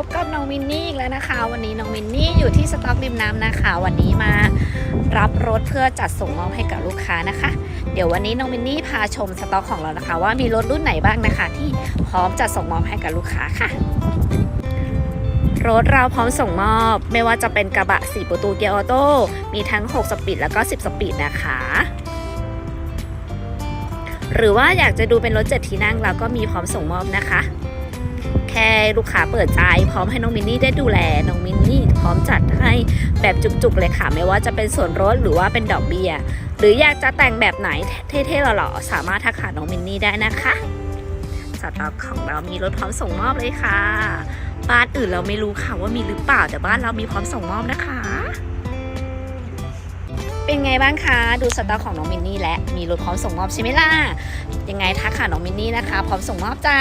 พบกับน้องมินนี่อีกแล้วนะคะ วันนี้น้องมินนี่อยู่ที่สต็อกริมน้ำนะคะ วันนี้มารับรถเพื่อจัดส่งมอบให้กับลูกค้านะคะ เดี๋ยววันนี้น้องมินนี่พาชมสต็อกของเรานะคะ ว่ามีรถรุ่นไหนบ้างนะคะ ที่พร้อมจัดส่งมอบให้กับลูกค้าค่ะรถเราพร้อมส่งมอบ ไม่ว่าจะเป็นกระบะ 4 ประตูเกียร์ออโต้มีทั้ง 6 สปีดแล้วก็ 10 สปีดนะคะหรือว่าอยากจะดูเป็นรถเจ็ดที่นั่งเราก็มีพร้อมส่งมอบนะคะ ค่ลูกค้าเปิดใจ พร้อมให้น้องมินนี่ได้ดูแลน้องมินนี่พร้อมจัดให้แบบจุกๆเลยค่ะ ไม่ว่าจะเป็นส่วนลดหรือว่าเป็นดอกเบี้ย หรืออยากจะแต่งแบบไหนเท่ๆหล่อๆสามารถทักหาน้องมินนี่ได้นะคะสต็อกของเรามีรถพร้อมส่งมอบเลยค่ะ บ้านอื่นเราไม่รู้ค่ะว่ามีหรือเปล่าแต่บ้านเรามีพร้อมส่งมอบนะคะ เป็นไงบ้างคะ ดูสต็อกของน้องมินนี่และมีรถพร้อมส่งมอบใช่ไหมล่ะยังไงทักหาน้องมินนี่นะคะ พร้อมส่งมอบจ้า